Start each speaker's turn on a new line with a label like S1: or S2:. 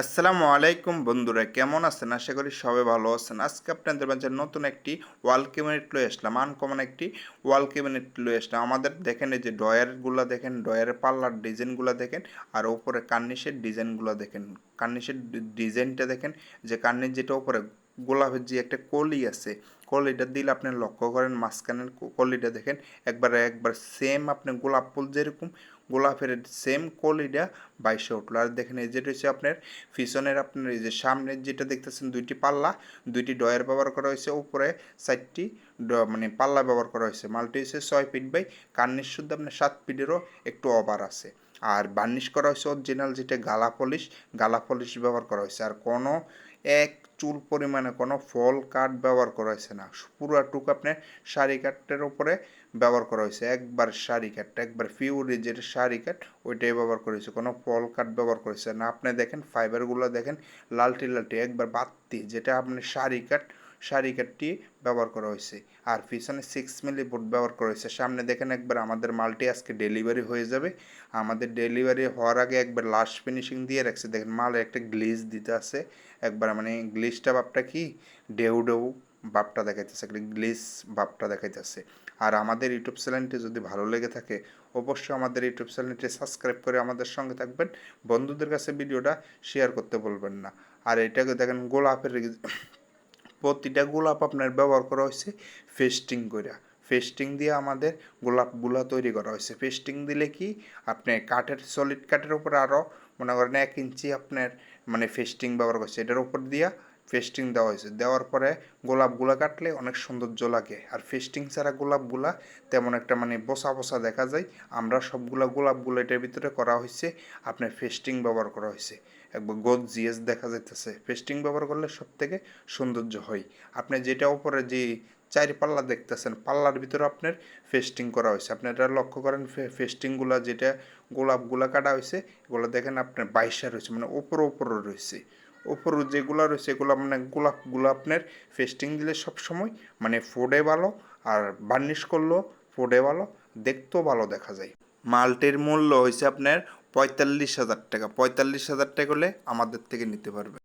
S1: আসসালামু আলাইকুম বন্ধুরা, কেমন আছেন? আশা করি সবাই ভালো আছেন। আজকে আপনাদের মাঝে নতুন একটি ওয়াল ক্যাবিনেট লয়ে আসলাম, আনকমন একটি ওয়াল ক্যাবিনেট লয়ে আসলাম। আমাদের দেখেন এই যে ডয়ারগুলো দেখেন ডয়ারের পাল্লার ডিজাইনগুলো দেখেন, আর ওপরে কার্নিশের ডিজাইনগুলো দেখেন। কার্নিশের ডিজাইনটা দেখেন, যে কার্নিশ যেটা উপরে গোলাপের যে একটা কলি আছে, কলিটা দিলে আপনি লক্ষ্য করেন মাঝখানের কলিটা দেখেন, একবার একবার সেম আপনি গোলাপ ফুল যেরকম, গোলাপের সেম কলিটা বাইশে উঠল। আর দেখেন এই যেটা হচ্ছে আপনার পিছনের আপনার এই যে সামনের যেটা দেখতেছেন দুইটি পাল্লা, দুইটি ডয়ার ব্যবহার করা হয়েছে, উপরে চারটি মানে পাল্লা ব্যবহার করা হয়েছে। মাল্টি হচ্ছে ছয় ফিট বাই, কার্নিশ শুদ্ধ আপনার সাত ফিটেরও একটু ওভার আছে। আর বার্নিশ করা হয়েছে অরিজিনাল যেটা গালা পলিশ গালা পলিশ ব্যবহার করা হয়েছে। আর কোনো এক চুল পরিমাণে কোনো ফল কাঠ ব্যবহার করা হয়েছে না। পুরোটুকু আপনি শাড়ি কাঠের উপরে ব্যবহার করা হয়েছে। একবার শাড়ি কাঠটা একবার ফিউরি যেটা শাড়ি কাঠ, ওইটাই ব্যবহার করা হয়েছে। কোনো ফল কাঠ ব্যবহার করেছে না। আপনি দেখেন ফাইবারগুলো দেখেন, লালটি লালটি, একবার বাত্তি যেটা আপনি শাড়ি কাঠ শাড়ি কাঠটি ব্যবহার করা হয়েছে। আর পিছনে সিক্স মিলি বোর্ড ব্যবহার করা হয়েছে। সামনে দেখেন একবার আমাদের মালটি আজকে ডেলিভারি হয়ে যাবে। আমাদের ডেলিভারি হওয়ার আগে একবার লাস্ট ফিনিশিং দিয়ে রাখছে। দেখেন মালে একটা গ্লিজ দিতে আছে। একবার মানে গ্লিজটা বাপটা কি? ডেউ ডেউ ভাবটা দেখাইতেছে। একটা গ্লিজ ভাবটা দেখাইতেছে। আর আমাদের ইউটিউব চ্যানেলটি যদি ভালো লেগে থাকে, অবশ্যই আমাদের ইউটিউব চ্যানেলটি সাবস্ক্রাইব করে আমাদের সঙ্গে থাকবেন। বন্ধুদের কাছে ভিডিওটা শেয়ার করতে বলবেন না। আর এটাকে দেখেন গোলাপের প্রতিটা গোলাপ আপনার ব্যবহার করা হয়েছে ফেস্টিং করে ফেস্টিং দিয়ে আমাদের গোলাপগুলা তৈরি করা হয়েছে। ফেস্টিং দিলে কি আপনি কাঠের সলিড কাঠের উপর আরও মনে করেন এক ইঞ্চি আপনার মানে ফেস্টিং ব্যবহার করছে। এটার উপর দিয়া ফেস্টিং দেওয়া হয়েছে। দেওয়ার পরে গোলাপগুলা কাটলে অনেক সৌন্দর্য লাগে। আর ফেস্টিং ছাড়া গোলাপগুলা তেমন একটা মানে বসা বসা দেখা যায়। আমরা সবগুলা গোলাপগুলো এটার ভিতরে করা হয়েছে, আপনার ফেস্টিং ব্যবহার করা হয়েছে। একবার গোদ জিএস দেখা যাইতেছে। ফেস্টিং ব্যবহার করলে সব থেকে সৌন্দর্য হয়। আপনি যেটা উপরে যে চারি পাল্লা দেখতেছেন, পাল্লার ভিতরে আপনার ফেস্টিং করা হয়েছে। আপনি এটা লক্ষ্য করেন ফেস্টিংগুলা যেটা গোলাপগুলা কাটা হয়েছে, এগুলো দেখেন আপনার বাইশা রয়েছে মানে উপরে উপরে রয়েছে। উপরে যেগুলো রয়েছে, এগুলো মানে গোলাপগুলো আপনার ফেস্টিং দিলে সব সময় মানে ফোডে ভালো আর বার্নিশ করলেও ফোডে ভালো, দেখতেও ভালো দেখা যায়। মালটির মূল্য হয়েছে আপনার পঁয়তাল্লিশ হাজার টাকা। পঁয়তাল্লিশ হাজার টাকা হলে আমাদের থেকে নিতে পারবে।